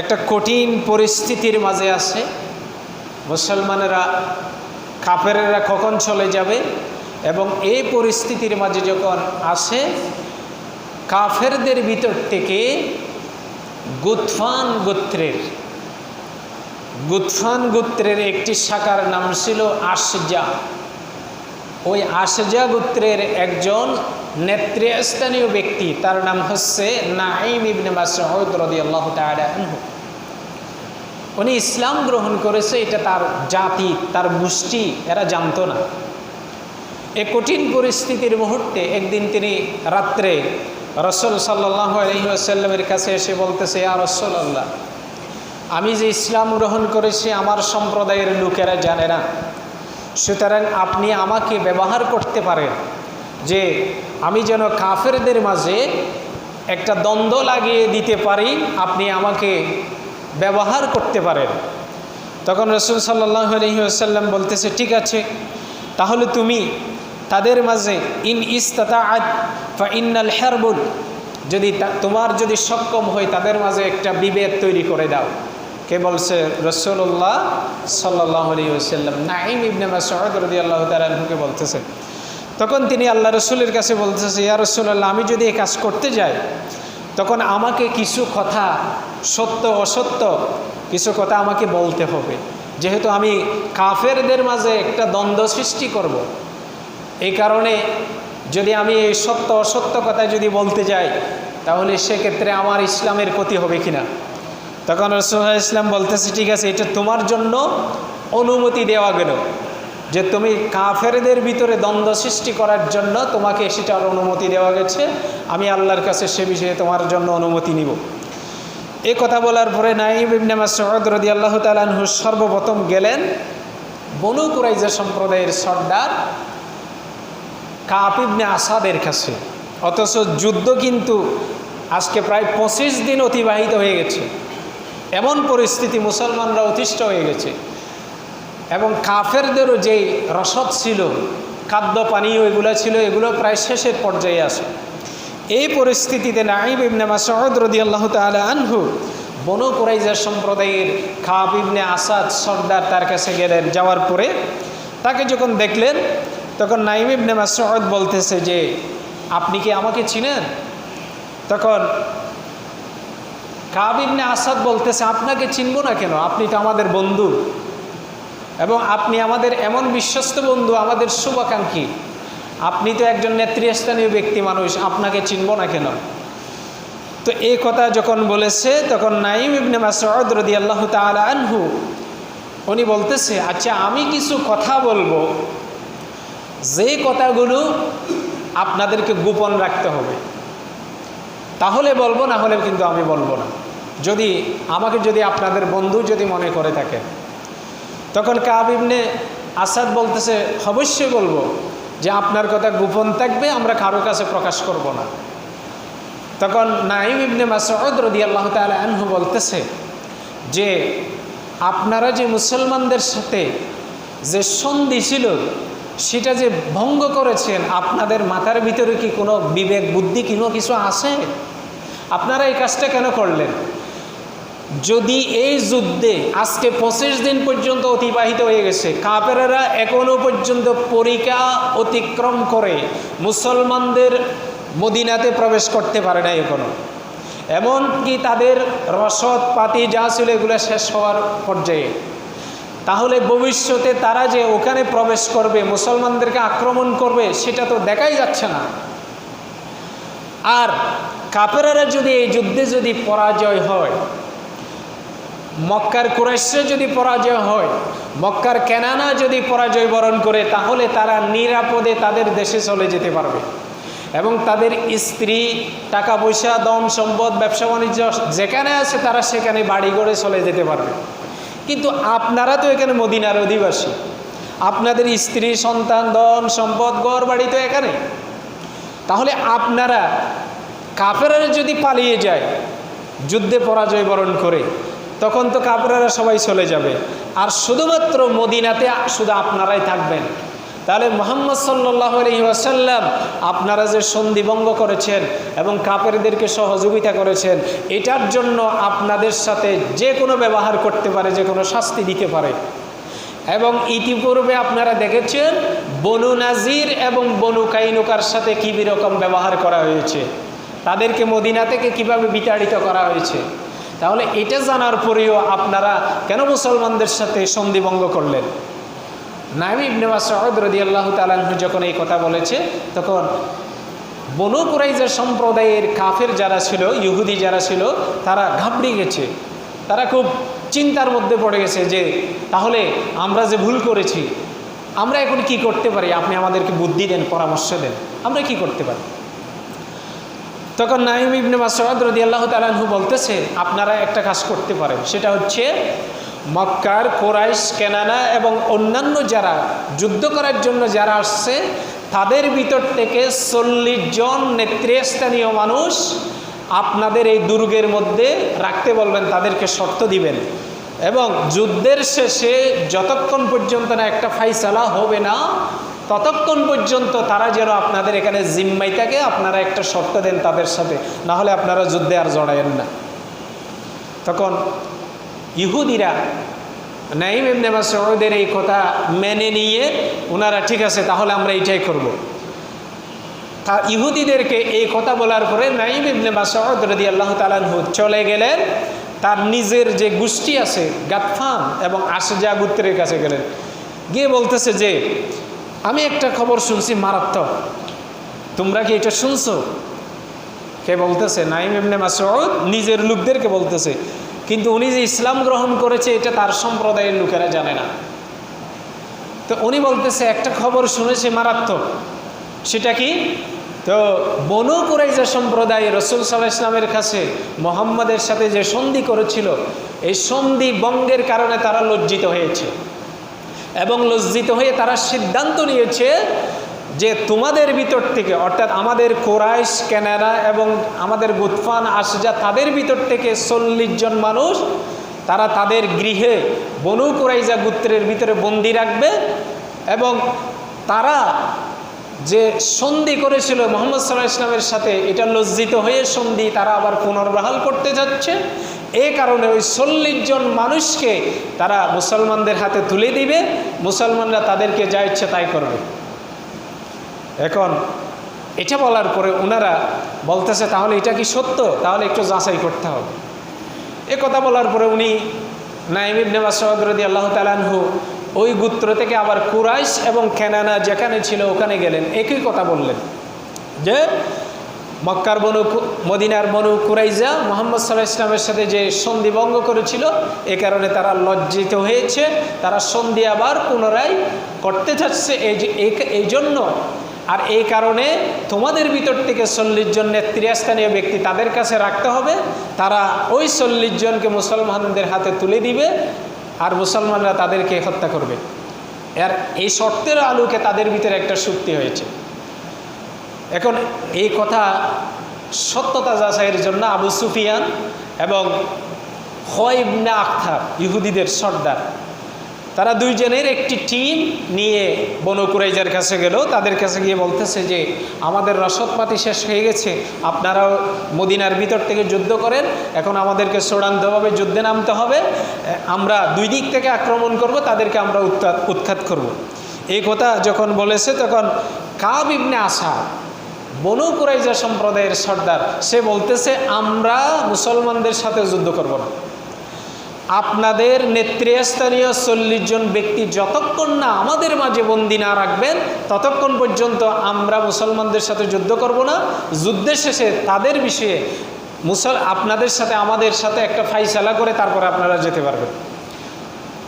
একটা কঠিন পরিস্থিতির মাঝে আসে মুসলমানেরা, কাফেরেরা কখন চলে যাবে এবং এই পরিস্থিতির মাঝে যখন আসে, কাফেরদের ভিতর থেকে গুতফান গোত্রের গুতফান গোত্রের একটি শাখার নাম ছিল আশজা। ওই আশজা গোত্রের একজন নেতৃস্থানীয় ব্যক্তি, তার নাম হচ্ছে নাইম ইবনে মাসউদ রাদিয়াল্লাহু তাআলা আনহু। উনি ইসলাম গ্রহণ করেছে, এটা তার জাতি, তার গোষ্ঠী, এরা জানতো না। এ কঠিন পরিস্থিতির মুহূর্তে একদিন তিনি রাত্রে রসল সাল্লাহ আলহিহাসাল্লামের কাছে এসে বলতেছে আর রসল আল্লাহ আমি যে ইসলাম গ্রহণ করেছি, আমার সম্প্রদায়ের লোকেরা জানে না। সুতরাং আপনি আমাকে ব্যবহার করতে পারেন। যে আমি যেন কাফেরদের মাঝে একটা দ্বন্দ্ব লাগিয়ে দিতে পারি, আপনি আমাকে ব্যবহার করতে পারেন। তখন রসুল সাল্লাহ আলহিহাসাল্লাম বলতেছে, ঠিক আছে, তাহলে তুমি তাদের মাঝে ইন ইস্তাতা বা ইন্নাল হেরবুল, যদি তোমার যদি সক্ষম হয়, তাদের মাঝে একটা বিভেদ তৈরি করে দাও। কে বলছে? রসুল্লাহ সাল্লাহ আলী সাল্লাম নাইম ইবনে মাসউদ রদি আল্লাহ তালুকে বলতেছে তখন তিনি আল্লাহ রসুলের কাছে বলতেছে ইয়া রসুল্লাহ আমি যদি এই কাজ করতে যাই, তখন আমাকে কিছু কথা সত্য, অসত্য কিছু কথা আমাকে বলতে হবে। যেহেতু আমি কাফেরদের মাঝে একটা দ্বন্দ্ব সৃষ্টি করব। এই কারণে যদি আমি এই সত্য, অসত্য কথা যদি বলতে যাই, তাহলে সেক্ষেত্রে আমার ইসলামের ক্ষতি হবে কিনা? তখন রসুল্লাহ ইসলাম বলতেছে, ঠিক আছে, এটা তোমার জন্য অনুমতি দেওয়া গেল। যে তুমি কাফেরদের ভিতরে দ্বন্দ্ব সৃষ্টি করার জন্য তোমাকে সেটার অনুমতি দেওয়া গেছে। আমি আল্লাহর কাছে সে বিষয়ে তোমার জন্য অনুমতি নিব। এ কথা বলার পরে নাইব ইবনে মাসউদ রদি আল্লাহ তালানহু সর্বপ্রথম গেলেন বনু কুরাইজা সম্প্রদায়ের সর্দার কাপ ইবনে আসাদের কাছে। অথচ যুদ্ধ কিন্তু আজকে প্রায় পঁচিশ দিন অতিবাহিত হয়ে গেছে। এমন পরিস্থিতি মুসলমানরা অতিষ্ঠ হয়ে গেছে। এবং কাফেরদেরও যেই রসদ ছিল, খাদ্য, পানীয় এগুলো ছিল, এগুলো প্রায় শেষের পর্যায়ে আসে এই পরিস্থিতিতে নাইব ইবনে মাসউদ রদিয়াল্লাহ তাআলা আনহু বনু সম্প্রদায়ের খাব ইবনে আসাদ সর্দার তার কাছে গেলেন। যাওয়ার পরে তাকে যখন দেখলেন, তখন নাইম ইবনে মাসউদ বলতেছে যে, আপনি কি আমাকে চিনেন? তখন কাব ইবনে আসাদ বলতেছে, আপনাকে চিনব না কেন? আপনি তো আমাদের বন্ধু। এবং আপনি আমাদের এমন বিশ্বস্ত বন্ধু, আমাদের শুভাকাঙ্ক্ষী। আপনি তো একজন নেতৃস্থানীয় ব্যক্তি মানুষ, আপনাকে চিনব না কেন? তো এই কথা যখন বলেছে, তখন নাইম ইবনে মাসউদ আল্লাহ তালা আনহু, উনি বলতেছে আচ্ছা আমি কিছু কথা বলব। যে কথাগুলো আপনাদেরকে গোপন রাখতে হবে। তাহলে বলব, না হলে কিন্তু আমি বলব না। যদি, আমাকে যদি আপনাদের বন্ধু যদি মনে করে থাকেন তখন কাব ইবনে আসাদ বলতেছে, অবশ্যই বলব যে আপনার কথা গোপন থাকবে, আমরা কারও কাছে প্রকাশ করব না। তখন নাইম ইবনে মাসউদ রদি আল্লাহ তালা বলতেছে যে, আপনারা যে মুসলমানদের সাথে যে সন্ধি ছিল, সেটা যে ভঙ্গ করেছেন, আপনাদের মাথার ভিতরে কি কোনো বিবেক, বুদ্ধি, কোনো কিছু আছে? আপনারা এই কাজটা কেন করলেন? যদি এই যুদ্ধে আজকে পঁচিশ দিন পর্যন্ত অতিবাহিত হয়ে গেছে কাপেরা এখনও পর্যন্ত পরিকা অতিক্রম করে মুসলমানদের মদিনাতে প্রবেশ করতে পারে না এখনও। এমনকি তাদের রসদ পাতি যা ছিল এগুলো শেষ হওয়ার পর্যায়ে। তাহলে ভবিষ্যতে তারা যে ওখানে প্রবেশ করবে, মুসলমানদেরকে আক্রমণ করবে, সেটা তো দেখাই যাচ্ছে না। আর কাপেরারা যদি এই যুদ্ধে যদি পরাজয় হয় মক্কার কুরাইশে যদি পরাজয় হয়, মক্কার কেনানা যদি পরাজয় বরণ করে, তাহলে তারা নিরাপদে তাদের দেশে চলে যেতে পারবে। এবং তাদের স্ত্রী, টাকা পয়সা দম সম্পদ, ব্যবসা বাণিজ্য যেখানে আছে, তারা সেখানে বাড়ি গড়ে চলে যেতে পারবে। কিন্তু আপনারা তো এখানে মদিনার অধিবাসী। আপনাদের স্ত্রী, সন্তান, ধন সম্পদ গড় বাড়ি তো এখানে। তাহলে আপনারা কাপেরা যদি পালিয়ে যায়, যুদ্ধে পরাজয় বরণ করে তখন তো কাপড়েরা সবাই চলে যাবে। আর শুধুমাত্র মদিনাতে শুধু আপনারাই থাকবেন। তাহলে মোহাম্মদ সাল্লাহ আলহি ওয়াসাল্লাম আপনারা যে সন্ধিভঙ্গ করেছেন এবং কাপেরদেরকে সহযোগিতা করেছেন, এটার জন্য আপনাদের সাথে যে কোনো ব্যবহার করতে পারে, যে কোনো শাস্তি দিতে পারে। এবং ইতিপূর্বে আপনারা দেখেছেন, বনু নাজির এবং বনু কাইনুকার সাথে কী রকম ব্যবহার করা হয়েছে? তাদেরকে মদিনা থেকে কীভাবে বিতাড়িত করা হয়েছে? তাহলে এটা জানার পরেও আপনারা কেন মুসলমানদের সাথে সন্ধিভঙ্গ করলেন? নাইম ইবনে মাসউদ রাদিয়াল্লাহু তাআলা যখন এই কথা বলেছে, তখন বনু কুরাইজা সম্প্রদায়ের কাফের যারা ছিল, ইহুদি যারা ছিল, তারা ঘাবড়ে গেছে। তারা খুব চিন্তার মধ্যে পড়ে গেছে যে, তাহলে আমরা যে ভুল করেছি, আমরা এখন কি করতে পারি? আপনি আমাদেরকে বুদ্ধি দেন, পরামর্শ দেন, আমরা কি করতে পারি? তখন নাইম ইবনে মাসউদ রাদিয়াল্লাহু তাআলা বলতেছে, আপনারা একটা কাজ করতে পারেন। সেটা হচ্ছে মক্কার কোরাইশ, কেনানা এবং অন্যান্য যারা যুদ্ধ করার জন্য যারা আসছে, তাদের ভিতর থেকে চল্লিশ জন নেতৃস্থানীয় মানুষ আপনাদের এই দুর্গের মধ্যে রাখতে বলবেন, তাদেরকে শর্ত দিবেন। এবং যুদ্ধের শেষে যতক্ষণ পর্যন্ত না একটা ফাইসালা হবে না ততক্ষণ পর্যন্ত তারা যেন আপনাদের এখানে জিম্মাই থাকে, আপনারা একটা শর্ত দেন তাদের সাথে। না হলে আপনারা যুদ্ধে আর জড়ায়েন না। তখন ইহুদিরা নাইম এমনি মাসউদের এই কথা মেনে নিয়ে ওনারা ঠিক আছে, তাহলে আমরা এইটাই করব। তা ইহুদিদেরকে এই কথা বলার পরে নাইম ইবনে মাসউদ রদি আল্লাহ তালানহু চলে গেলেন। তার নিজের যে গোষ্ঠী আছে, গাতফান এবং আশজা গুত্রের কাছে গেলেন। গিয়ে বলতেছে যে আমি একটা খবর শুনছি মারাত্মক। তোমরা কি এটা শুনছো? কে বলতেছে? নাইম ইবনে মাসউদ নিজের লোকদেরকে বলতেছে। কিন্তু উনি যে ইসলাম গ্রহণ করেছে, এটা তার সম্প্রদায়ের লোকেরা জানে না। তো উনি বলতেছে, একটা খবর শুনেছে মারাত্মক। সেটা কি? তো বনু কুরাইজা সম্প্রদায় রসুল সাল্লাহ ইসলামের কাছে মোহাম্মদের সাথে যে সন্ধি করেছিল, এই সন্ধি বঙ্গের কারণে তারা লজ্জিত হয়েছে। এবং লজ্জিত হয়ে তারা সিদ্ধান্ত নিয়েছে যে তোমাদের ভিতর থেকে, অর্থাৎ আমাদের কোরাইশ ক্যানাডা এবং আমাদের গুতফান আসজা তাদের ভিতর থেকে চল্লিশ জন মানুষ, তারা তাদের গৃহে বনু কোরাইজা গুত্রের ভিতরে বন্দি রাখবে এবং তারা যে সন্ধি করেছিল মোহাম্মদ সাল্লাহ ইসলামের সাথে, এটা লজ্জিত হয়ে সন্ধি তারা আবার পুনর্বহাল করতে যাচ্ছে। এই কারণে ওই চল্লিশ জন মানুষকে তারা মুসলমানদের হাতে তুলে দিবে, মুসলমানরা তাদেরকে যা ইচ্ছে তাই করবে। এখন এটা বলার পরে ওনারা বলতেছে, তাহলে এটা কি সত্য? তাহলে একটু যাচাই করতে হবে। এ কথা বলার পরে উনি নাইম ইবনে মাসউদ রাদিয়াল্লাহু তাআলাহু ওই গুত্র থেকে আবার কুরাইশ এবং কেনানা যেখানে ছিল ওখানে গেলেন। একই কথা বললেন যে মক্কার বনু মদিনার বনু কুরাইজা মোহাম্মদ সাল্লাহ ইসলামের সাথে যে সন্ধি ভঙ্গ করেছিল, এ কারণে তারা লজ্জিত হয়েছে। তারা সন্ধি আবার পুনরায় করতে চাচ্ছে এই জন্য। আর এই কারণে তোমাদের ভিতর থেকে চল্লিশ জন নেতৃস্থানীয় ব্যক্তি তাদের কাছে রাখতে হবে। তারা ওই চল্লিশ জনকে মুসলমানদের হাতে তুলে দিবে আর মুসলমানরা তাদেরকে হত্যা করবে। এর এই শর্তের আলোকে তাদের ভিতরে একটা শক্তি হয়েছে। এখন এই কথা সত্যতা যাচাইয়ের জন্য আবু সুফিয়ান এবং হয়বনে আখতার, ইহুদিদের সর্দার, তারা দুইজনের একটি টিম নিয়ে বনকুরাইজার কাছে গেল তাদের কাছে গিয়ে বলতেছে যে, আমাদের রসদপাতি শেষ হয়ে গেছে, আপনারাও মদিনার ভিতর থেকে যুদ্ধ করেন, এখন আমাদেরকে চূড়ান্তভাবে যুদ্ধে নামতে হবে, আমরা দুই দিক থেকে আক্রমণ করব, তাদেরকে আমরা উৎখাত উৎখাত করব। এই কথা যখন বলেছে, তখন কাব ইবনে আসা বনু কুরাইজা সম্প্রদায়ের সর্দার, সে বলতেছে, আমরা মুসলমানদের সাথে যুদ্ধ করব না। আপনাদের নেতৃস্থানীয় চল্লিশ জন ব্যক্তি যতক্ষণ না আমাদের মাঝে বন্দি না রাখবেন, ততক্ষণ পর্যন্ত আমরা মুসলমানদের সাথে যুদ্ধ করব না। যুদ্ধের শেষে তাদের বিষয়ে মুসল, আপনাদের সাথে আমাদের সাথে একটা ফাইসালা করে তারপরে আপনারা যেতে পারবেন।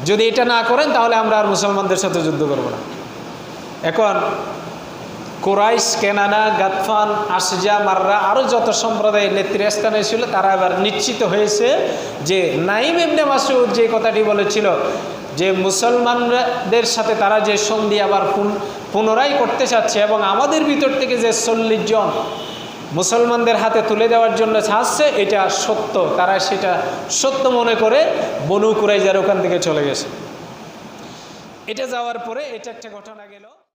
যদি এটা না করেন, তাহলে আমরা আর মুসলমানদের সাথে যুদ্ধ করব না। এখন কোরাইশ, কেনানা, গাতফান আসজা মাররা আরও যত সম্প্রদায়ের নেতৃস্থানে ছিল তারা এবার নিশ্চিত হয়েছে যে নাইম এমনি মাসুদ যে কথাটি বলেছিল যে মুসলমানদের সাথে তারা যে সন্ধি আবার পুনরায় করতে চাচ্ছে এবং আমাদের ভিতর থেকে যে চল্লিশ জন মুসলমানদের হাতে তুলে দেওয়ার জন্য চাচ্ছে, এটা সত্য। তারা সেটা সত্য মনে করে বনু কুরাইজার ওখান থেকে চলে গেছে। এটা যাওয়ার পরে এটা একটা ঘটনা গেল।